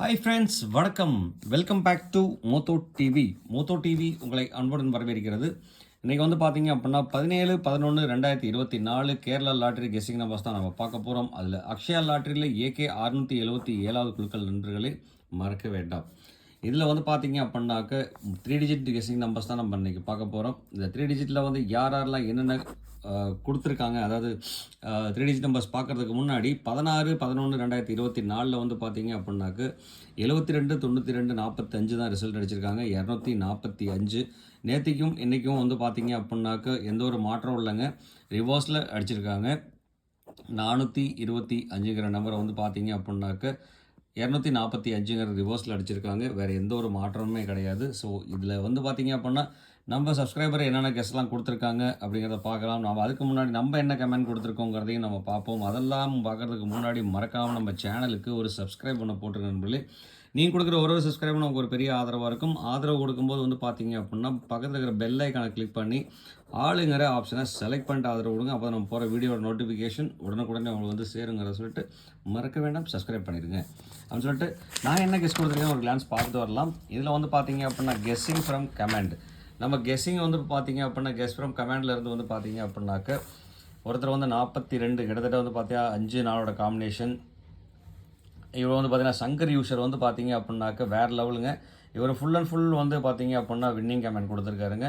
Hi friends வணக்கம். Welcome back to Motho TV Motho TV உங்களை அன்புடன் வரவேற்கிறது. இன்றைக்கி வந்து பார்த்தீங்க அப்படின்னா பதினேழு பதினொன்று ரெண்டாயிரத்தி இருபத்தி நாலு கேரளா லாட்டரி கெஸ்டிங் நம்பர்ஸ் தான் நம்ம பார்க்க போகிறோம் அதில் அக்ஷயா லாட்டரியில் ஏகே அறுநூற்றி எழுபத்தி ஏழாவது குழுக்கள் நண்பர்களே மறக்க வேண்டாம். இதில் வந்து பார்த்தீங்க அப்படின்னாக்க த்ரீ டிஜிட் கெஸ்டிங் நம்பர்ஸ் தான் நம்ம இன்றைக்கி பார்க்க போகிறோம் இந்த த்ரீ டிஜிட்டில் வந்து யார் யாரெல்லாம் என்னென்ன கொடுத்துருக்காங்க. அதாவது த்ரீ டிஜிட் நம்பர்ஸ் பார்க்குறதுக்கு முன்னாடி பதினாறு பதினொன்று ரெண்டாயிரத்தி இருபத்தி நாலில் வந்து பார்த்தீங்க அப்படின்னாக்கு எழுபத்தி ரெண்டு தொண்ணூற்றி ரெண்டு நாற்பத்தஞ்சு தான் ரிசல்ட் அடிச்சிருக்காங்க. இரநூத்தி நாற்பத்தி அஞ்சு. நேற்றுக்கும் இன்றைக்கும் வந்து பார்த்தீங்க அப்படின்னாக்க எந்த ஒரு மாற்றம் இல்லைங்க. ரிவர்ஸில் அடிச்சிருக்காங்க. நானூற்றி இருபத்தி அஞ்சுங்கிற நம்பரை வந்து பார்த்தீங்க அப்படின்னாக்க இரநூத்தி நாற்பத்தி அஞ்சுங்கிற ரிவர்ஸில் அடிச்சிருக்காங்க. வேறு எந்த ஒரு மாற்றமுமே கிடையாது. ஸோ இதில் வந்து பார்த்தீங்க அப்படின்னா நம்ம சப்ஸ்கிரைபர் என்னென்ன கெஸ்ட்லாம் கொடுத்துருக்காங்க அப்படிங்கிறத பார்க்கலாம். நம்ம அதுக்கு முன்னாடி நம்ம என்ன கமெண்ட் கொடுத்துருக்கோங்கிறதையும் நம்ம பார்ப்போம். அதெல்லாம் பார்க்கறதுக்கு முன்னாடி மறக்காமல் நம்ம சேனலுக்கு ஒரு சப்ஸ்கிரைப் பண்ண போட்டுருங்க நண்பர்களே. நீங்கள் கொடுக்குற ஒரு ஒரு சப்ஸ்கிரைபும் நமக்கு ஒரு பெரிய ஆதரவாக இருக்கும். ஆதரவு கொடுக்கும்போது வந்து பார்த்தீங்க அப்படின்னா பக்கத்தில் இருக்கிற பெல் ஐக்கானை கிளிக் பண்ணி ஆளுங்கிற ஆப்ஷனை செலக்ட் பண்ணிட்டு ஆதரவு கொடுங்க. அப்போ நம்ம போகிற வீடியோட நோட்டிஃபிகேஷன் உடனுக்குடனே உங்களுக்கு வந்து சேருங்கிறத சொல்லிட்டு மறக்க வேண்டாம். சப்ஸ்கிரைப் பண்ணிடுங்க. அப்படின்னு சொல்லிட்டு நான் என்ன கெஸ் கொடுத்துருக்கேன்? ஒரு கிளான்ஸ் பார்த்துட்டு வரலாம். இதில் வந்து பார்த்தீங்க அப்படின்னா கெஸ்ஸிங் ஃப்ரம் கமெண்ட் நம்ம கெஸ்ஸிங் வந்து பார்த்தீங்க அப்படின்னா கெஸ் ஃப்ரம் கமாண்ட்லேருந்து வந்து பார்த்தீங்க அப்படின்னாக்க ஒருத்தர் வந்து நாற்பத்தி ரெண்டு கிட்டத்தட்ட வந்து பார்த்தீங்கன்னா அஞ்சு நாளோட காம்பினேஷன் இவர் வந்து பார்த்தீங்கன்னா சங்கர் யூஷர் வந்து பார்த்தீங்க அப்படின்னாக்க வேறு லெவலுங்க இவர் ஃபுல் அண்ட் ஃபுல் வந்து பார்த்தீங்க அப்படின்னா வின்னிங் கமெண்ட் கொடுத்துருக்காருங்க.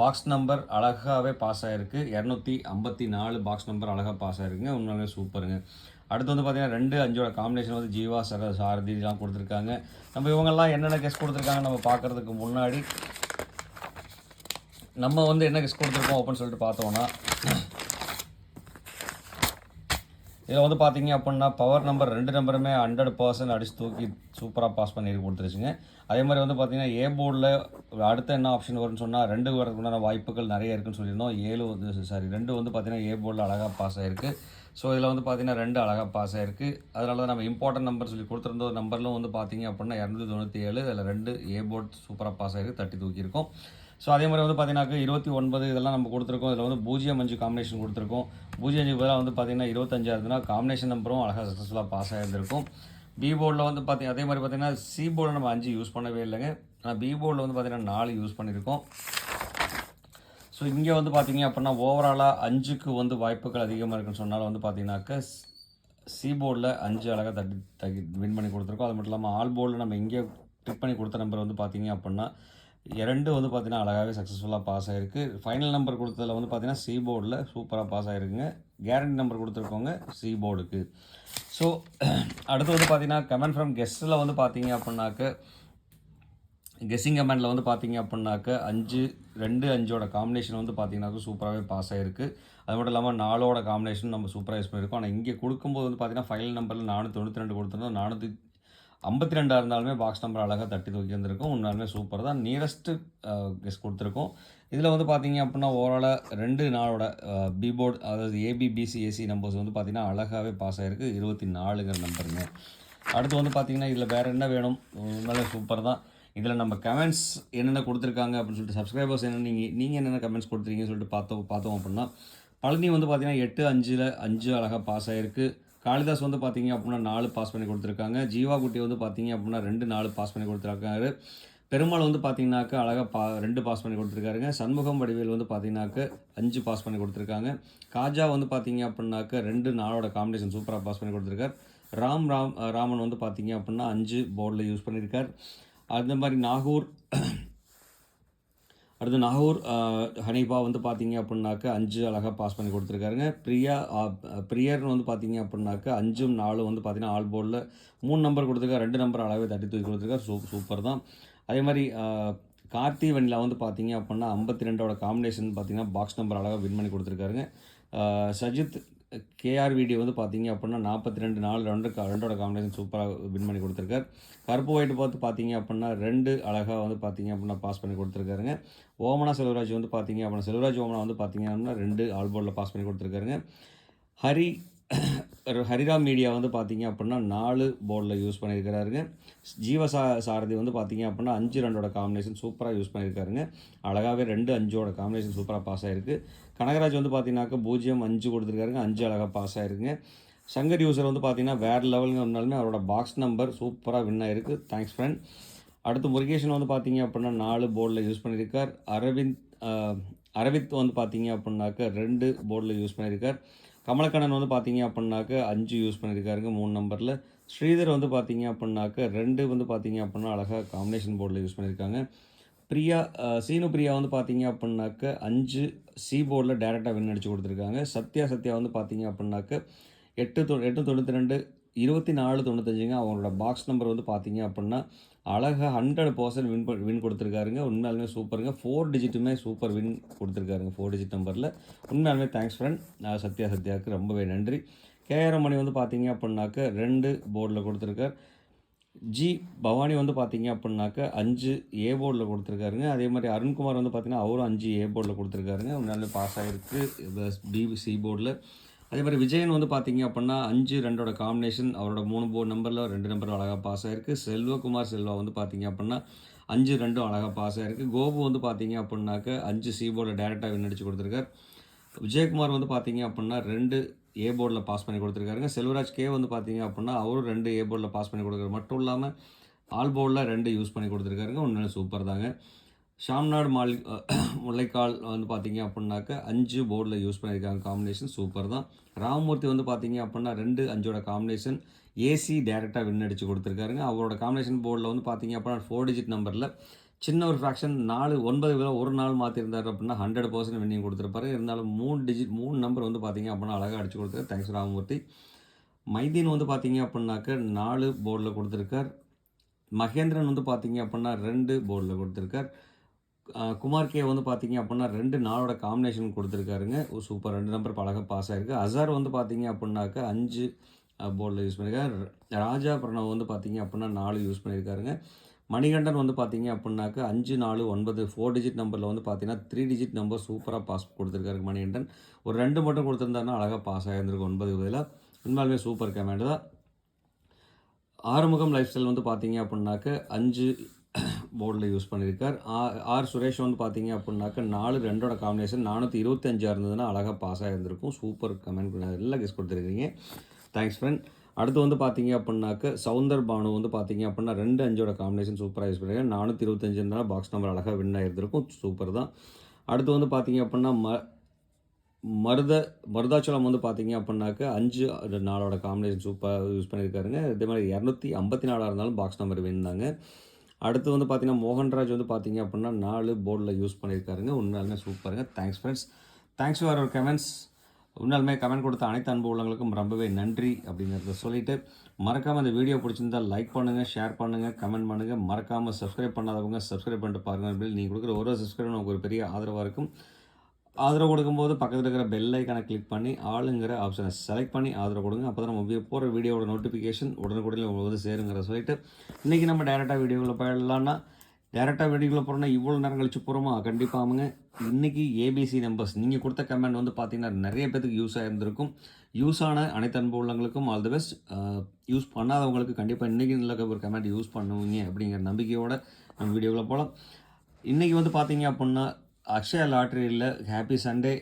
பாக்ஸ் நம்பர் அழகாகவே பாஸ் ஆகிருக்கு இரநூத்தி ஐம்பத்தி நாலு பாக்ஸ் நம்பர் அழகாக பாஸ் ஆகிருக்குங்க உண்மையாலுமே சூப்பருங்க. அடுத்து வந்து பார்த்தீங்கன்னா ரெண்டு அஞ்சோட காம்பினேஷன் வந்து ஜீவா சர சாரதிலாம் கொடுத்துருக்காங்க. நம்ம இவங்கெல்லாம் என்னென்ன கெஸ் கொடுத்துருக்காங்க நம்ம பார்க்குறதுக்கு முன்னாடி நம்ம வந்து என்ன கெஸ் கொடுத்துருக்கோம் அப்படின்னு சொல்லிட்டு பார்த்தோம்னா இதில் வந்து பார்த்தீங்க அப்படின்னா பவர் நம்பர் ரெண்டு நம்பருமே ஹண்ட்ரட் பர்சன்ட் அடிச்சு தூக்கி சூப்பராக பாஸ் பண்ணி கொடுத்துருச்சுங்க. அதே மாதிரி வந்து பார்த்தீங்கன்னா ஏ போர்டில் அடுத்த என்ன ஆப்ஷன் வரும்னு சொன்னால் ரெண்டு வரதுக்குண்டான வாய்ப்புகள் நிறைய இருக்குன்னு சொல்லியிருந்தோம். ஏழு வந்து சாரி ரெண்டு வந்து பார்த்தீங்கன்னா ஏ போர்டில் அழகாக பாஸ் ஆகிருக்கு ஸோ இதில் வந்து பார்த்தீங்கன்னா ரெண்டு அழகாக பாஸ் ஆகிருக்கு அதனால தான் நம்ம இம்பார்ட்டன்ட் நம்பர் சொல்லி கொடுத்துருந்த ஒரு நம்பரில் வந்து பார்த்தீங்க அப்படின்னா இரநூத்தி தொண்ணூற்றி ஏழு அதில் ரெண்டு ஏ போர்ட் சூப்பராக பாஸ் ஆகிருக்கு தட்டி தூக்கியிருக்கோம். ஸோ அதே மாதிரி வந்து பார்த்தீங்கன்னா இருபத்தி ஒன்பது இதெல்லாம் நம்ம கொடுத்துருக்கோம். இதில் வந்து பூஜ்ஜியம் அஞ்சு காம்பினேஷன் கொடுத்துருக்கோம். பூஜ்ஜியம் அஞ்சு பதிலாக வந்து பார்த்தீங்கன்னா இருபத்தஞ்சா இருந்ததுன்னா காம்பினேஷன் நம்பரும் அழகாக சக்ஸஸ்ஃபுல்லாக பாஸ் ஆகிருந்திருக்கும் பி போர்டில் வந்து பார்த்தீங்க அதே மாதிரி பார்த்தீங்கன்னா சி போர்டில் நம்ம அஞ்சு யூஸ் பண்ணவே இல்லைங்க. ஆனால் பி போர்டில் வந்து பார்த்தீங்கன்னா நாலு யூஸ் பண்ணியிருக்கோம் ஸோ இங்கே வந்து பார்த்தீங்க அப்படின்னா ஓவராலாக அஞ்சுக்கு வந்து வாய்ப்புகள் அதிகமாக இருக்குன்னு சொன்னாலும் வந்து பார்த்தீங்கன்னாக்க சி போர்டில் அஞ்சு அழகாக தட்டி தகி வின் பண்ணி கொடுத்துருக்கோம். அது மட்டும் இல்லாமல் ஆல் போர்டில் நம்ம இங்கே கிளிக் பண்ணி கொடுத்த நம்பர் வந்து பார்த்தீங்க அப்படின்னா இரண்டு வந்து பார்த்தீங்கன்னா அழகாகவே சக்ஸஸ்ஃபுல்லாக பாஸ் ஆகிருக்கு ஃபைனல் நம்பர் கொடுத்ததில் வந்து பார்த்தீங்கன்னா சி போர்டில் சூப்பராக பாஸ் ஆகிருக்குங்க கேரண்டி நம்பர் கொடுத்துருக்கோங்க சி போர்டுக்கு ஸோ அடுத்து வந்து பார்த்தீங்கன்னா கமெண்ட் ஃப்ரம் கெஸ்ட்டில் வந்து பார்த்தீங்க அப்படின்னாக்க கெஸ்ஸிங் கமெண்டில் வந்து பார்த்தீங்க அப்படின்னாக்க அஞ்சு ரெண்டு அஞ்சோட காம்பினேஷன் வந்து பார்த்தீங்கன்னாக்க சூப்பராகவே பாஸ் ஆகிருக்கு அது மட்டும் இல்லாமல் நாலோட காம்பினேஷன் நம்ம சூப்பராக யூஸ் பண்ணியிருக்கோம் ஆனால் இங்கே கொடுக்கும்போது வந்து பார்த்தீங்கன்னா ஃபைனல் நம்பரில் நானூற்றி தொண்ணூற்றி ரெண்டு கொடுத்துருந்தோம். நானூற்றி ஐம்பத்தி ரெண்டாக இருந்தாலுமே பாக்ஸ் நம்பர் அழகாக தட்டி தூக்கி வந்திருக்கும். உண்மையாலுமே சூப்பர் தான். நியரஸ்ட்டு கெஸ் uh, கொடுத்துருக்கோம். இதில் வந்து பார்த்தீங்க அப்படின்னா ஓவராலாக ரெண்டு நாளோட uh, பிபோர்டு அதாவது ஏபிபிசி ஏசி நம்பர்ஸ் வந்து பார்த்தீங்கன்னா அழகாகவே பாஸ் ஆகிருக்கு இருபத்தி நாலுங்கிற நம்பருங்க அடுத்து வந்து பார்த்தீங்கன்னா இதில் வேறு என்ன வேணும்? உண்மையிலே சூப்பர் தான். இதில் நம்ம கமெண்ட்ஸ் என்னென்ன கொடுத்துருக்காங்க அப்படின்னு சொல்லிட்டு சப்ஸ்கிரைபர்ஸ் என்ன நீங்கள் நீங்கள் என்னென்ன கமெண்ட்ஸ் கொடுத்துருக்கீங்கன்னு சொல்லிட்டு பார்த்தோம் பார்த்தோம் அப்படின்னா பழனி வந்து பார்த்தீங்கன்னா எட்டு அஞ்சில் அஞ்சு அழகாக பாஸ் ஆகிருக்கு காளிதாஸ் வந்து பார்த்தீங்க அப்படின்னா நாலு பாஸ் பண்ணி கொடுத்துருக்காங்க. ஜீவா குட்டி வந்து பார்த்தீங்க அப்படின்னா ரெண்டு நாலு பாஸ் பண்ணி கொடுத்துருக்காரு. பெருமாள் வந்து பார்த்தீங்கன்னாக்க அழகாக பா ரெண்டு பாஸ் பண்ணி கொடுத்துருக்காருங்க. சண்முகம் வடிவேல் வந்து பார்த்தீங்கன்னாக்க அஞ்சு பாஸ் பண்ணி கொடுத்துருக்காங்க. காஜா வந்து பார்த்தீங்க அப்படின்னாக்க ரெண்டு நாளோட காம்பினேஷன் சூப்பராக பாஸ் பண்ணி கொடுத்துருக்கார். ராம் ராம் ராமன் வந்து பார்த்தீங்க அப்படின்னா அஞ்சு போர்டில் யூஸ் பண்ணியிருக்கார் அந்த மாதிரி நாகூர் அடுத்து நாகூர் ஹனீபா வந்து பார்த்தீங்க அப்படின்னாக்க அஞ்சு அழகாக பாஸ் பண்ணி கொடுத்துருக்காருங்க. பிரியா பிரியர்னு வந்து பார்த்தீங்க அப்படின்னாக்க அஞ்சும் நாலும் வந்து பார்த்தீங்கன்னா ஆல் போர்டில் மூணு நம்பர் கொடுத்துருக்காரு. ரெண்டு நம்பர் அழகாக தட்டி தூக்கி கொடுத்துருக்காரு. சூ சூப்பர் தான். அதே மாதிரி கார்த்தி வெண்ணிலா வந்து பார்த்தீங்க அப்படின்னா ஐம்பத்தி ரெண்டோட காம்பினேஷன் பார்த்தீங்கன்னா பாக்ஸ் நம்பர் அழகாக வின் பண்ணி கொடுத்துருக்காருங்க. சஜித் கேஆர் வீடியோ வந்து பார்த்தீங்க அப்படின்னா நாற்பத்தி ரெண்டு நாலு ரெண்டு ரெண்டோட காம்பினேஷன் சூப்பராக வின் பண்ணி கொடுத்துருக்காரு. கருப்பு ஒயிட் பார்த்து பார்த்தீங்க அப்படின்னா ரெண்டு அழகாக வந்து பார்த்தீங்க அப்படின்னா பாஸ் பண்ணி கொடுத்துருக்காருங்க. ஓமனா செல்வராஜ் வந்து பார்த்தீங்க அப்படின்னா செல்வராஜ் ஓமனா வந்து பார்த்தீங்க அப்படின்னா ரெண்டு ஆல் போர்டில் பாஸ் பண்ணி கொடுத்துருக்காருங்க. ஹரி ஹரிராம் மீடியா வந்து பார்த்தீங்க அப்படின்னா நாலு போர்டில் யூஸ் பண்ணியிருக்கிறாருங்க. ஜீவசா சாரதி வந்து பார்த்தீங்க அப்படின்னா அஞ்சு ரெண்டோட காம்பினேஷன் சூப்பராக யூஸ் பண்ணியிருக்காருங்க. அழகாகவே ரெண்டு அஞ்சோட காம்பினேஷன் சூப்பராக பாஸ் ஆகிருக்கு கனகராஜ் வந்து பார்த்தீங்கன்னாக்க பூஜ்ஜியம் அஞ்சு கொடுத்துருக்காருங்க. அஞ்சு அழகாக பாஸ் ஆயிருக்குங்க சங்கர் யூசர் வந்து பார்த்தீங்கன்னா வேறு லெவலுங்க இருந்தாலுமே அவரோட பாக்ஸ் நம்பர் சூப்பராக வின் ஆயிருக்கு. தேங்க்ஸ் ஃப்ரெண்ட் அடுத்து முருகேஷன் வந்து பார்த்தீங்க அப்படின்னா நாலு போர்டில் யூஸ் பண்ணியிருக்கார். அரவிந்த் அரவித் அரவிந்த் வந்து பார்த்தீங்க அப்படின்னாக்க ரெண்டு போர்டில் யூஸ் பண்ணியிருக்கார். கமலக்கண்ணன் வந்து பார்த்தீங்க அப்படின்னாக்க அஞ்சு யூஸ் பண்ணியிருக்காருங்க மூணு நம்பரில் ஸ்ரீதர் வந்து பார்த்தீங்க அப்படின்னாக்க ரெண்டு வந்து பார்த்தீங்க அப்படின்னா அழகாக காம்பினேஷன் போர்டில் யூஸ் பண்ணியிருக்காங்க பிரியா சீனு பிரியா வந்து பார்த்தீங்க அப்படின்னாக்க அஞ்சு சி போர்டில் டேரெக்டாக வின் அடிச்சு கொடுத்துருக்காங்க. சத்யா சத்யா வந்து பார்த்தீங்க அப்படின்னாக்க எட்டு தொ எட்டு தொண்ணூற்றி ரெண்டு இருபத்தி நாலு தொண்ணூத்தஞ்சுங்க. அவங்களோட பாக்ஸ் நம்பர் வந்து பார்த்தீங்க அப்படின்னா அழகாக ஹண்ட்ரட் பர்சன்ட் வின் வின் கொடுத்துருக்காருங்க. உண்மையாலுமே சூப்பருங்க. ஃபோர் டிஜிட்டுமே சூப்பர் வின் கொடுத்துருக்காருங்க. ஃபோர் டிஜிட் நம்பரில் உண்மையாலுமே தேங்க்ஸ் ஃப்ரெண்ட் சத்யா சத்யாவுக்கு ரொம்பவே நன்றி. கேஆர் மணி வந்து பார்த்தீங்க அப்படின்னாக்க ரெண்டு போர்டில் கொடுத்துருக்கார். ஜி பவானி வந்து பார்த்தீங்க அப்படின்னாக்க அஞ்சு ஏ போர்டில் கொடுத்துருக்காருங்க. அதே மாதிரி அருண்குமார் வந்து பார்த்தீங்கன்னா அவரும் அஞ்சு ஏ போர்டில் கொடுத்துருக்காருங்க. நல்ல பாஸ் ஆகிருக்கு பிசி போர்டில் அதே மாதிரி விஜயன் வந்து பார்த்தீங்க அப்படின்னா அஞ்சு ரெண்டோட காம்பினேஷன் அவரோட மூணு போர்டு நம்பரில் ரெண்டு நம்பரும் அழகாக பாஸ் ஆகிருக்கு செல்வகுமார் செல்வா வந்து பார்த்தீங்க அப்படின்னா அஞ்சு ரெண்டும் அழகாக பாஸ் ஆகிருக்கு கோபு வந்து பார்த்தீங்க அப்படின்னாக்க அஞ்சு சி போர்டில் டேரெக்டாக வின் அடிச்சு கொடுத்துருக்கார். விஜயகுமார் வந்து பார்த்தீங்க அப்படின்னா ரெண்டு ஏ போர்டில் பாஸ் பண்ணி கொடுத்துருக்காருங்க. செல்வராஜ் கே வந்து பார்த்தீங்க அப்படின்னா அவரும் ரெண்டு ஏ போர்டில் பாஸ் பண்ணி கொடுக்குறாரு. மட்டும் இல்லாமல் ஆல் போர்டில் ரெண்டு யூஸ் பண்ணி கொடுத்துருக்காருங்க. ஒன்று சூப்பர் தாங்க. ஷாம்நாடு மால் முல்லைக்கால் வந்து பார்த்தீங்க அப்படின்னாக்க அஞ்சு போர்டில் யூஸ் பண்ணியிருக்காங்க. காம்பினேஷன் சூப்பர் தான். ராமமூர்த்தி வந்து பார்த்தீங்க அப்படின்னா ரெண்டு அஞ்சோட காம்பினேஷன் ஏசி டேரெக்டாக வின் அடித்து கொடுத்துருக்காருங்க. அவரோட காம்பினேஷன் போர்டில் வந்து பார்த்தீங்க அப்படின்னா ஃபோர் டிஜிட் நம்பரில் சின்ன ஒரு ஃப்ராக்ஷன் நாலு ஒன்பது விலை ஒரு நாள் மாற்றிருந்தார் அப்படின்னா ஹண்ட்ரட் பர்சன்ட் வின்னிங் கொடுத்துருப்பாரு. இருந்தாலும் மூணு டிஜிட் மூணு நம்பர் வந்து பார்த்தீங்க அப்படின்னா அழகாக அடிச்சு கொடுத்துரு தேங்க்ஸ் ராமமூர்த்தி. மைதீன் வந்து பார்த்தீங்க அப்படின்னாக்க நாலு போர்டில் கொடுத்துருக்கார். மகேந்திரன் வந்து பார்த்தீங்க அப்படின்னா ரெண்டு போர்டில் கொடுத்துருக்கார். குமார் கே வந்து பார்த்தீங்க அப்படின்னா ரெண்டு நாளோட காம்பினேஷன் கொடுத்துருக்காருங்க. ஒரு சூப்பர் ரெண்டு நம்பர் பழக பாஸ் ஆயிருக்கு. அசார் வந்து பார்த்தீங்க அப்படின்னாக்க அஞ்சு போர்டில் யூஸ் பண்ணியிருக்காரு ராஜா பிரணவ் வந்து பார்த்தீங்க அப்படின்னா நாலு யூஸ் பண்ணியிருக்காருங்க மணிகண்டன் வந்து பார்த்தீங்க அப்படின்னாக்க அஞ்சு நாலு ஒன்பது ஃபோர் டிஜிட் நம்பரில் வந்து பார்த்தீங்கன்னா த்ரீ டிஜிட் நம்பர் சூப்பராக பாஸ் கொடுத்துருக்காரு மணிகண்டன். ஒரு ரெண்டு மட்டும் கொடுத்துருந்தாருன்னா அழகாக பாஸ் ஆகியிருந்திருக்கு ஒன்பது இதில். உண்மையாலுமே சூப்பர் கமெண்ட் தான். ஆறுமுகம் லைஃப் ஸ்டைல் வந்து பார்த்தீங்க அப்படின்னாக்க அஞ்சு போர்டில் யூஸ் பண்ணியிருக்கார். ஆ- ஆர் சுரேஷ் வந்து பார்த்தீங்க அப்படின்னாக்க நாலு ரெண்டோட காம்பினேஷன் நானூற்றி இருபத்தஞ்சாக இருந்ததுன்னா அழகாக பாஸ் ஆகியிருந்திருக்கும் சூப்பர் கமெண்ட் எல்லாம் கெஸ் கொடுத்துருக்கீங்க. தேங்க்ஸ் ஃப்ரெண்ட் அடுத்து வந்து பார்த்தீங்க அப்படின்னாக்க சவுந்தர் பானு வந்து பார்த்தீங்க அப்படின்னா ரெண்டு அஞ்சோட காம்பினேஷன் சூப்பராக யூஸ் பண்ணியிருக்காங்க நானூற்றி இருபத்தஞ்சு இருந்தால் பாக்ஸ் நம்பர் அழகாக வின் ஆகியிருந்திருக்கும் சூப்பர் தான். அடுத்து வந்து பார்த்தீங்க அப்படின்னா ம மருத மருதாச்சலம் வந்து பார்த்தீங்க அப்படின்னாக்க அஞ்சு நாளோட காம்பினேஷன் சூப்பராக யூஸ் பண்ணியிருக்காருங்க. இதே மாதிரி இரநூத்தி ஐம்பத்தி நாலாக இருந்தாலும் பாக்ஸ் நம்பர் வேணுந்தாங்க அடுத்து வந்து பார்த்தீங்கன்னா மோகன்ராஜ் வந்து பார்த்தீங்க அப்படின்னா நாலு போர்டில் யூஸ் பண்ணியிருக்காருங்க. உண்மையாலுமே சூப்பருங்க. Thanks friends thanks for our comments உண்மையாலுமே கமெண்ட் கொடுத்த அனைத்து அன்பு உள்ளவங்களுக்கும் ரொம்பவே நன்றி அப்படிங்கிறத சொல்லிட்டு மறக்காமல் இந்த வீடியோ பிடிச்சிருந்தா லைக் பண்ணுங்கள் ஷேர் பண்ணுங்கள் கமெண்ட் பண்ணுங்கள் மறக்காமல் சப்ஸ்கிரைப் பண்ணாதவங்க சப்ஸ்கிரைப் பண்ணிட்டு பாருங்கள் நீங்கள் கொடுக்குற ஒரு சப்ஸ்கிரைப் நமக்கு ஒரு பெரிய ஆதரவாக இருக்கும். ஆதரவு கொடுக்கும்போது பக்கத்தில் இருக்கிற பெல் ஐக்கானை கிளிக் பண்ணி ஆளுங்கிற ஆப்ஷனை செலக்ட் பண்ணி ஆதரவு கொடுங்க. அப்போ தான் நம்ம போகிற வீடியோவோட நோட்டிஃபிகேஷன் உடனுக்குடனே உங்களுக்கு வந்து சேருங்கிற சொல்லிட்டு இன்றைக்கி நம்ம டேரெக்டாக வீடியோவில் போயிடலாம்னா டேரெக்டாக வீடியோவில் போகிறோன்னா இவ்வளோ நேரம் கழிச்சு போகிறோமா கண்டிப்பாக அவங்க இன்றைக்கி ஏபிசி நம்பர்ஸ் நீங்கள் கொடுத்த கமெண்ட் வந்து பார்த்தீங்கன்னா நிறைய பேத்துக்கு யூஸ் ஆகிருந்திருக்கும் யூஸ் ஆன அனைத்து அன்பு உள்ளவங்களுக்கும் ஆல் தி பெஸ்ட் யூஸ் பண்ணாதவங்களுக்கு கண்டிப்பாக இன்றைக்கி நல்ல ஒரு கமெண்ட் யூஸ் பண்ணுவீங்க அப்படிங்கிற நம்பிக்கையோட நம்ம வீடியோவில் போகலாம் இன்றைக்கி வந்து பார்த்தீங்க அப்படின்னா Akshaya லாட்ரியில் happy Sunday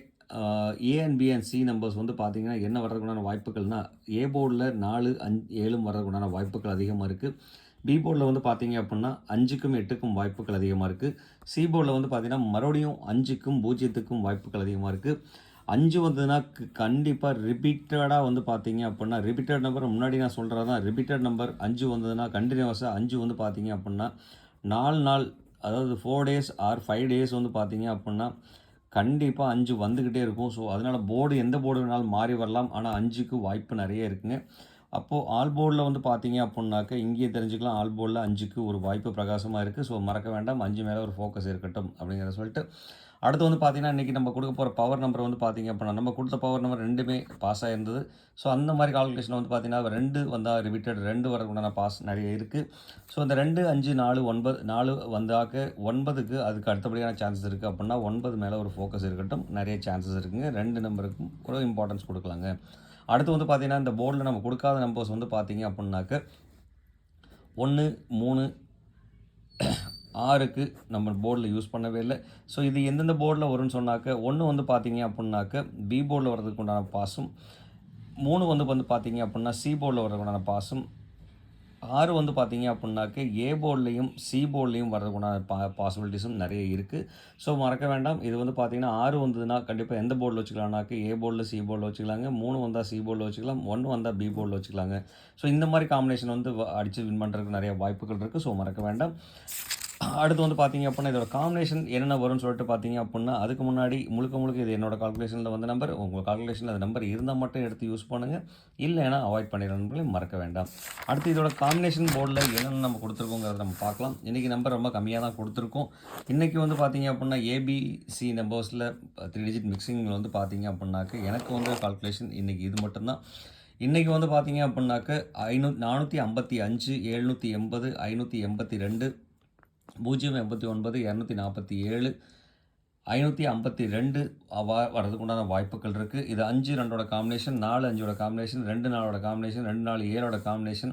A and B and C numbers வந்து பார்த்தீங்கன்னா என்ன வர்றதுக்குண்டான வாய்ப்புகள்னா ஏ போர்டில் நாலு அஞ்சு ஏழும் வர்றதுக்குண்டான வாய்ப்புகள் அதிகமாக இருக்குது பி போர்டில் வந்து பார்த்தீங்க அப்படின்னா அஞ்சுக்கும் எட்டுக்கும் வாய்ப்புகள் அதிகமாக இருக்குது சி போர்டில் வந்து பார்த்தீங்கன்னா மறுபடியும் அஞ்சுக்கும் பூஜ்ஜியத்துக்கும் வாய்ப்புகள் அதிகமாக இருக்குது அஞ்சு வந்ததுன்னா கண்டிப்பாக ரிப்பீட்டடாக வந்து பார்த்தீங்க அப்படின்னா ரிப்பீட்டட் நம்பர் முன்னாடி நான் சொல்கிறது தான் ரிப்பீட்டட் நம்பர் அஞ்சு வந்ததுன்னா கண்டினியூஸாக அஞ்சு வந்து பார்த்தீங்க அப்படின்னா நாலு நாள் அதாவது four days or five days வந்து பார்த்தீங்க அப்படின்னா கண்டிப்பாக அஞ்சு வந்துக்கிட்டே இருக்கும். ஸோ அதனால் போர்டு எந்த போர்டு வேணாலும் மாறி வரலாம். ஆனால் அஞ்சுக்கு வாய்ப்பு நிறைய இருக்குங்க. அப்போது ஆல் போர்டில் வந்து பார்த்தீங்க அப்படின்னாக்க இங்கேயே தெரிஞ்சுக்கலாம். ஆல் போர்டில் அஞ்சுக்கு ஒரு வாய்ப்பு பிரகாசமாக இருக்குது ஸோ மறக்க வேண்டாம். அஞ்சு மேலே ஒரு ஃபோக்கஸ் இருக்கட்டும் அப்படிங்கிறத சொல்லிட்டு அடுத்து வந்து பார்த்தீங்கன்னா இன்றைக்கி நம்ம கொடுக்க போகிற பவர் நம்பர் வந்து பார்த்தீங்க அப்படின்னா நம்ம கொடுத்த பவர் நம்பர் ரெண்டுமே பாஸ் ஆகிருந்தது ஸோ அந்த மாதிரி கால்குலேஷன் வந்து பார்த்தீங்கன்னா ரெண்டு வந்தால் ரிபீட்டட் ரெண்டு வரக்குண்டான பாஸ் நிறைய இருக்குது ஸோ அந்த ரெண்டு அஞ்சு நாலு ஒன்பது நாலு வந்தாக்க ஒன்பதுக்கு அதுக்கு அடுத்தபடியான சான்சஸ் இருக்குது அப்படின்னா ஒன்பது மேலே ஒரு ஃபோக்கஸ் இருக்கட்டும் நிறைய சான்சஸ் இருக்குங்க. ரெண்டு நம்பருக்கும் ஒரு இம்பார்ட்டன்ஸ் கொடுக்கலாங்க. அடுத்து வந்து பார்த்தீங்கன்னா இந்த போர்டில் நம்ம கொடுக்காத நம்பர்ஸ் வந்து பார்த்தீங்க அப்படின்னாக்க ஒன்று மூணு ஆறுக்கு நம்ம போர்டில் யூஸ் பண்ணவே இல்லை. ஸோ இது எந்தெந்த போர்டில் வரும்னு சொன்னாக்க ஒன்று வந்து பார்த்தீங்க அப்படின்னாக்க பி போர்டில் வர்றதுக்கு உண்டான பாஸும் மூணு வந்து வந்து பார்த்தீங்க அப்படின்னா சி போர்டில் வரதுக்குண்டான பாஸும் ஆறு வந்து பார்த்தீங்க அப்படின்னாக்க ஏ போர்ட்லேயும் சி போர்ட்லேயும் வரதுக்குண்டான பா பாசிபிலிட்டிஸும் நிறைய இருக்குது ஸோ மறக்க வேண்டாம். இது வந்து பார்த்தீங்கன்னா ஆறு வந்ததுன்னா கண்டிப்பாக எந்த போர்டில் வச்சுக்கலாம்னாக்க ஏ போர்டில் சி போர்டில் வச்சுக்கலாங்க மூணு வந்தால் சி போர்டில் வச்சுக்கலாம் ஒன்று வந்தால் பி போர்டில் வச்சுக்கலாங்க. ஸோ இந்த மாதிரி காம்பினேஷன் வந்து அடித்து வின் பண்ணுறதுக்கு நிறைய வாய்ப்புகள் இருக்குது ஸோ மறக்க வேண்டாம். அடுத்து வந்து பார்த்தீங்க அப்படின்னா இதோட காம்பினேஷன் என்னென்ன வரும்னு சொல்லிட்டு பார்த்தீங்க அப்படின்னா அதுக்கு முன்னாடி முழுக்க முழுக்க இது என்னோட கால்குலேஷனில் வந்த நம்பர் உங்கள் கால்குலேஷனில் அந்த நம்பர் இருந்தால் மட்டும் எடுத்து யூஸ் பண்ணுங்கள் இல்லைன்னா அவாய்ட் பண்ணிடுற மறக்க வேண்டாம். அடுத்து இதோட காம்பினேஷன் போர்டில் என்னென்ன நம்ம கொடுத்துருக்கோங்கிறத நம்ம பார்க்கலாம். இன்றைக்கி நம்பர் ரொம்ப கம்மியாக தான் கொடுத்துருக்கோம். இன்றைக்கி வந்து பார்த்தீங்க அப்படின்னா ஏபிசி நம்பர்ஸில் த்ரீ டிஜிட் மிக்சிங் வந்து பார்த்தீங்க அப்படின்னாக்க எனக்கு வந்து கால்குலேஷன் இன்றைக்கி இது மட்டும்தான். இன்றைக்கி வந்து பார்த்தீங்க அப்படின்னாக்க ஐநூ நானூற்றி ஐம்பத்தி அஞ்சு எழுநூற்றி எண்பது ஐநூற்றி எண்பத்தி ரெண்டு பூஜ்ஜியம் எண்பத்தி ஒன்பது இரநூத்தி நாற்பத்தி ஏழு ஐநூற்றி ஐம்பத்தி ரெண்டு வா வர்றதுக்கு உண்டான வாய்ப்புகள் இருக்குது இது அஞ்சு ரெண்டோட காம்பினேஷன் நாலு அஞ்சோட காம்பினேஷன் ரெண்டு நாளோட காம்பினேஷன் ரெண்டு நாலு ஏழோட காம்பினேஷன்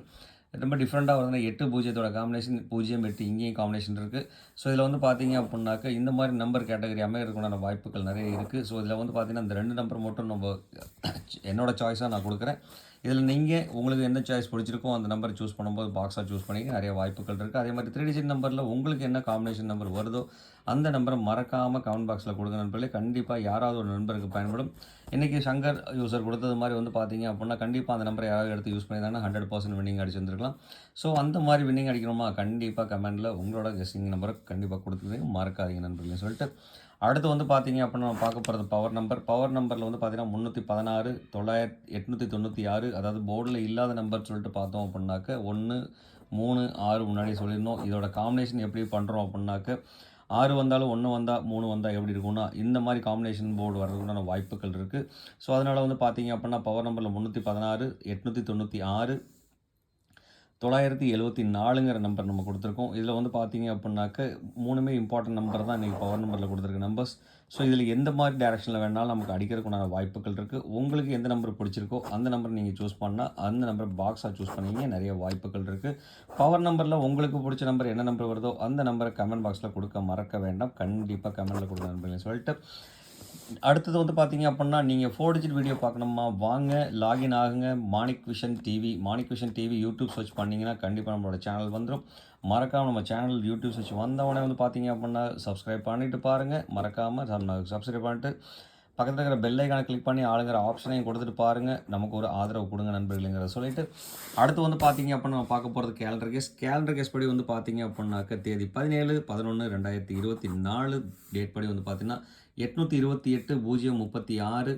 ரொம்ப டிஃப்ரெண்ட்டாக வருதுன்னா எட்டு பூஜ்ஜியத்தோட காம்பினேஷன் பூஜ்ஜியம் எட்டு இங்கேயும் காம்பினேஷன் இருக்குது ஸோ இதில் வந்து பார்த்தீங்க அப்படின்னாக்க இந்த மாதிரி நம்பர் கேட்டகரி அமைகிறதுக்குண்டான வாய்ப்புகள் நிறைய இருக்குது ஸோ இதில் வந்து பார்த்தீங்கன்னா இந்த ரெண்டு நம்பர் மட்டும் நம்ம என்னோடய சாய்ஸாக நான் கொடுக்குறேன். இதில் நீங்கள் உங்களுக்கு என்ன சாய்ஸ் பிடிச்சிருக்கோ அந்த நம்பர் சூஸ் பண்ணும்போது பாக்ஸாக சூஸ் பண்ணிக்க நிறைய வாய்ப்புகள் இருக்குது அதே மாதிரி த்ரீ டிஜிட் நம்பரில் உங்களுக்கு என்ன காம்பினேஷன் நம்பர் வருதோ அந்த நம்பரை மறக்காமல் கமெண்ட் பாக்ஸில் கொடுங்க நண்பர்களே. கண்டிப்பாக யாராவது ஒரு நண்பருக்கு பயன்படும். இன்றைக்கி சங்கர் யூசர் கொடுத்தது மாதிரி வந்து பார்த்தீங்க அப்படின்னா கண்டிப்பாக அந்த நம்பரை யாராவது எடுத்து யூஸ் பண்ணியிருந்தாங்கன்னா ஹண்ட்ரட் பர்சன்ட் வின்னிங் அடிச்சிருந்துருக்கலாம். ஸோ அந்த மாதிரி வின்னிங் அடிக்கணுமா? கண்டிப்பாக கமெண்டில் உங்களோட கெஸ்டிங் நம்பரை கண்டிப்பாக கொடுத்துருக்கீங்க மறக்காதீங்க நண்பர்களே சொல்லிட்டு அடுத்து வந்து பார்த்தீங்க அப்படின்னா நம்ம பார்க்க போகிறது பவர் நம்பர் பவர் நம்பரில் வந்து பார்த்தீங்கன்னா முந்நூற்றி பதினாறு தொள்ளாயிரத்தி எட்நூற்றி தொண்ணூற்றி ஆறு அதாவது போர்டில் இல்லாத நம்பர் சொல்லிட்டு பார்த்தோம் அப்படின்னாக்க ஒன்று மூணு ஆறு முன்னாடி சொல்லியிருந்தோம் இதோட காம்பினேஷன் எப்படி பண்ணுறோம் அப்படின்னாக்க ஆறு வந்தாலும் ஒன்று வந்தால் மூணு வந்தால் எப்படி இருக்கும்னா இந்த மாதிரி காம்பினேஷன் போர்டு வர்றதுக்குண்டான வாய்ப்புகள் இருக்குது ஸோ அதனால் வந்து பார்த்தீங்க அப்படின்னா பவர் நம்பரில் முந்நூற்றி பதினாறு எட்நூற்றி தொண்ணூற்றி ஆறு தொள்ளாயிரத்தி எழுபத்தி நாலுங்கிற நம்பர் நம்ம கொடுத்துருக்கோம். இதில் வந்து பார்த்தீங்க அப்படின்னாக்க மூணுமே இம்பார்ட்டன்ட் நம்பர் தான் இன்றைக்கி பவர் நம்பரில் கொடுத்துருக்க நம்பர்ஸ் ஸோ இதில் எந்த மாதிரி டேரெக்ஷனில் வேணாலும் நமக்கு அடிக்கிறதுக்குண்டான வாய்ப்புகள் இருக்குது உங்களுக்கு எந்த நம்பர் பிடிச்சிருக்கோ அந்த நம்பர் நீங்கள் சூஸ் பண்ணால் அந்த நம்பர் பாக்ஸாக சூஸ் பண்ணிங்க நிறைய வாய்ப்புகள் இருக்குது பவர் நம்பரில் உங்களுக்கு பிடிச்ச நம்பர் என்ன நம்பர் வருதோ அந்த நம்பரை கமெண்ட் பாக்ஸில் கொடுக்க மறக்க வேண்டாம். கண்டிப்பாக கமெண்ட்டில் கொடுக்க நண்பர்களே சொல்லிட்டு அடுத்தது வந்து பார்த்தீங்க அப்படின்னா நீங்கள் ஃபோர் டிஜிட் வீடியோ பார்க்கணுமா வாங்க லாகின் ஆகுங்க. Manik vision TV Manik vision TV YouTube search பண்ணிங்கன்னா கண்டிப்பாக நம்மளோட சேனல் வந்துடும் மறக்காமல் நம்ம சேனல் யூடியூப் சர்ச் வந்தவொடனே வந்து பார்த்தீங்க அப்படின்னா சப்ஸ்கிரைப் பண்ணிவிட்டு பாருங்கள் மறக்காமல் சப்ஸ்கிரைப் பண்ணிட்டு பக்கத்தில் இருக்கிற பெல்லைக்கான கிளிக் பண்ணி ஆளுங்கிற ஆப்ஷனையும் கொடுத்துட்டு பாருங்கள் நமக்கு ஒரு ஆதரவு கொடுங்க நண்பர்களுங்கிறத சொல்லிட்டு அடுத்து வந்து பார்த்தீங்க அப்படின்னா நம்ம பார்க்க போகிறது கேலண்டர் கேஸ் கேலண்டர் கேஸ் படி வந்து பார்த்தீங்க அப்படின்னாக்க தேதி பதினேழு பதினொன்று ரெண்டாயிரத்தி இருபத்தி நாலு டேட் படி வந்து பார்த்தீங்கன்னா எட்நூற்றி இருபத்தி எட்டு பூஜ்ஜியம் முப்பத்தி ஆறு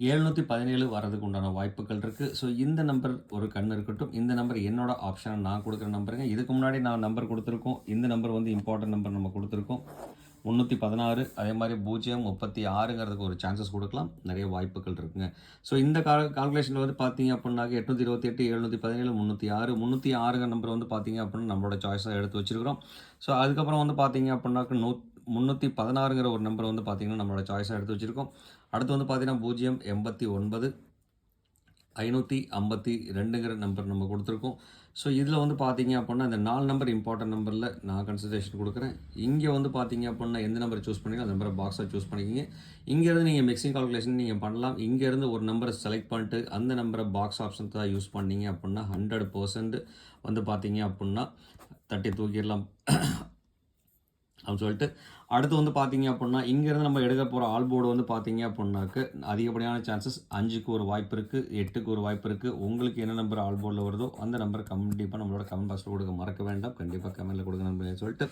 எழுநூற்றி பதினேழு வரதுக்கு உண்டான வாய்ப்புகள் இருக்குது ஸோ இந்த நம்பர் ஒரு கண் இருக்கட்டும். இந்த நம்பர் என்னோட ஆப்ஷனை நான் கொடுக்குற நம்பருங்க இதுக்கு முன்னாடி நான் நம்பர் கொடுத்துருக்கோம். இந்த நம்பர் வந்து இம்பார்ட்டன்ட் நம்பர் நம்ம கொடுத்துருக்கோம். முந்நூற்றி பதினாறு அதே மாதிரி பூஜ்ஜியம் முப்பத்தி ஆறுங்கிறதுக்கு ஒரு சான்சஸ் கொடுக்கலாம். நிறைய வாய்ப்புகள் இருக்குங்க. ஸோ இந்த கால் கால்குலேஷனில் வந்து பார்த்தீங்க அப்படின்னாக்க எட்நூற்றி இருபத்தி எட்டு எழுநூற்றி பதினேழு முந்நூற்றி ஆறு. முந்நூற்றி ஆறுங்க நம்பர் வந்து பார்த்தீங்க அப்படின்னா நம்மளோட சாய்ஸாக எடுத்து வச்சிருக்கிறோம். ஸோ அதுக்கப்புறம் வந்து பார்த்தீங்க அப்படின்னாக்க நூ முந்நூற்றி பதினாறுங்கிற ஒரு நம்பர் வந்து பார்த்திங்கன்னா நம்மளோட சாய்ஸாக எடுத்து வச்சுருக்கோம். அடுத்து வந்து பார்த்திங்கன்னா பூஜ்ஜியம் எண்பத்தி ஒன்பது ஐநூற்றி ஐம்பத்தி ரெண்டுங்கிற நம்பர் நம்ம கொடுத்துருக்கோம். ஸோ இதில் வந்து பார்த்தீங்க அப்படின்னா இந்த நாலு நம்பர் இம்பார்ட்டன்ட் நம்பரில் நான் கன்சிடரேஷன் கொடுக்குறேன். இங்கே வந்து பார்த்தீங்க அப்படின்னா எந்த நம்பர் சூஸ் பண்ணீங்க அந்த நம்பரை பாக்ஸாக சூஸ் பண்ணிக்கிங்க. இங்கேருந்து நீங்கள் மிக்சிங் கால்குலேஷன் நீங்கள் பண்ணலாம். இங்கேருந்து ஒரு நம்பரை செலக்ட் பண்ணிட்டு அந்த நம்பரை பாக்ஸ் ஆப்ஷன் தான் யூஸ் பண்ணீங்க அப்படின்னா ஹண்ட்ரட் பர்சன்ட் வந்து பார்த்தீங்க அப்படின்னா தட்டி தூக்கிடலாம். அப்படின்னு சொல்லிட்டு அடுத்து வந்து பார்த்தீங்க அப்படின்னா இங்கேருந்து நம்ம எடுக்க போகிற ஆல் போர்டு வந்து பார்த்தீங்க அப்படின்னாக்கு அதிகப்படியான சான்சஸ் அஞ்சுக்கு ஒரு வாய்ப்பு இருக்குது எட்டுக்கு ஒரு வாய்ப்பு இருக்குது உங்களுக்கு என்ன நம்பர் ஆல் போர்டில் வருதோ அந்த நம்பர் கண்டிப்பாக நம்மளோட கமெண்ட் பாக்ஸில் கொடுக்க மறக்க வேண்டாம். கண்டிப்பாக கமெண்ட்டில் கொடுக்க நம்பர் சொல்லிட்டு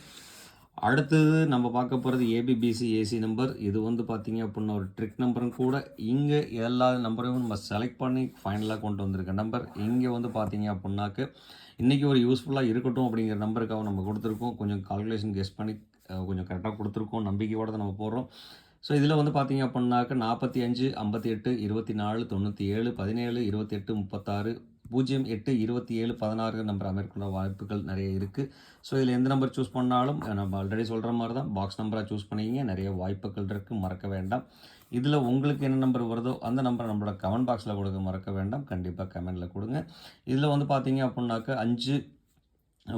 அடுத்தது நம்ம பார்க்க போகிறது ஏபிபிசி ஏசி நம்பர் இது வந்து பார்த்தீங்க அப்படின்னா ஒரு ட்ரிக் நம்பரும் கூட இங்கே எல்லா நம்பரையும் நம்ம செலக்ட் பண்ணி ஃபைனலாக கொண்டு வந்திருக்க நம்பர் இங்கே வந்து பார்த்தீங்க அப்படின்னாக்கு இன்றைக்கி ஒரு யூஸ்ஃபுல்லாக இருக்கட்டும் அப்படிங்கிற நம்பருக்காக நம்ம கொடுத்துருக்கோம். கொஞ்சம் கால்குலேஷன் கெஸ் பண்ணி கொஞ்சம் கரெக்டாக கொடுத்துருக்கோம். நம்பிக்கையோட தான் நம்ம போடுறோம் ஸோ இதில் வந்து பார்த்தீங்க அப்படின்னாக்க நாற்பத்தி அஞ்சு ஐம்பத்தி எட்டு இருபத்தி நாலு தொண்ணூற்றி ஏழு பதினேழு இருபத்தி எட்டு முப்பத்தாறு பூஜ்ஜியம் எட்டு இருபத்தி ஏழு பதினாறு நம்பர் அமைக்கிற வாய்ப்புகள் நிறைய இருக்குது ஸோ இதில் எந்த நம்பர் சூஸ் பண்ணாலும் நம்ம ஆல்ரெடி சொல்கிற மாதிரி தான் பாக்ஸ் நம்பராக சூஸ் பண்ணிங்க நிறைய வாய்ப்புகள் இருக்குது மறக்க வேண்டாம். இதில் உங்களுக்கு என்ன நம்பர் வருதோ அந்த நம்பரை நம்மளோட கமெண்ட் பாக்ஸில் கொடுக்க மறக்க வேண்டாம். கண்டிப்பாக கமெண்டில் கொடுங்க. இதில் வந்து பார்த்தீங்க அப்படின்னாக்க அஞ்சு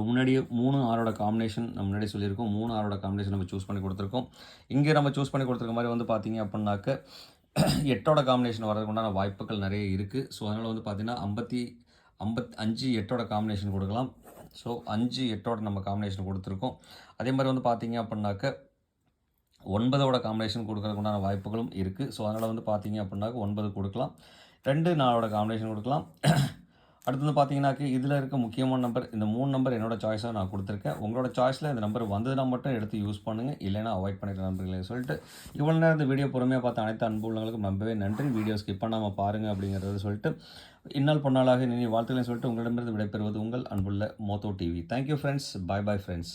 முன்னாடியே மூணு ஆரோட காம்பினேஷன் நம்ம முன்னாடி சொல்லியிருக்கோம். மூணு ஆரோட காம்பினேஷன் நம்ம சூஸ் பண்ணி கொடுத்துருக்கோம். இங்கே நம்ம சூஸ் பண்ணி கொடுத்துருக்க மாதிரி வந்து பார்த்தீங்க அப்படின்னாக்க எட்டோட காம்பினேஷன் வரதுக்கு உண்டான வாய்ப்புகள் நிறைய இருக்குது ஸோ அதனால் வந்து பார்த்தீங்கன்னா ஐம்பத்தி ஐம்பத் அஞ்சு எட்டோட காம்பினேஷன் கொடுக்கலாம். ஸோ அஞ்சு எட்டோட நம்ம காம்பினேஷன் கொடுத்துருக்கோம். அதே மாதிரி வந்து பார்த்தீங்க அப்படின்னாக்க ஒன்பதோட காம்பினேஷன் கொடுக்கறதுக்கு உண்டான வாய்ப்புகளும் இருக்குது ஸோ அதனால் வந்து பார்த்தீங்க அப்படின்னாக்க ஒன்பது கொடுக்கலாம். ரெண்டு நாளோட காம்பினேஷன் கொடுக்கலாம். அடுத்து வந்து பார்த்தீங்கன்னாக்க இதில் இருக்க முக்கியமான நம்பர் இந்த மூணு நம்பர் என்னோட சாய்ஸாக நான் கொடுத்துருக்கேன். உங்களோட சாய்ஸில் இந்த நம்பர் வந்ததுனா மட்டும் எடுத்து யூஸ் பண்ணுங்கள் இல்லைனா அவாய்ட் பண்ணிடுற நம்பர்களே சொல்லிட்டு இவ்வளோ நேரம் இந்த வீடியோ பொறுமையாக பார்த்த அனைத்து அன்பு உள்ளவங்களுக்கும் ரொம்பவே நன்றி. வீடியோ ஸ்கிப் பண்ணாமல் பாருங்கள் அப்படிங்கிறத சொல்லிட்டு இந்நாள் பொன்னாளாக நினைவு வாழ்த்துக்களை சொல்லிட்டு உங்களிடமிருந்து விடைபெறுவது உங்கள் அன்புள்ள Motho TV thank you friends bye bye friends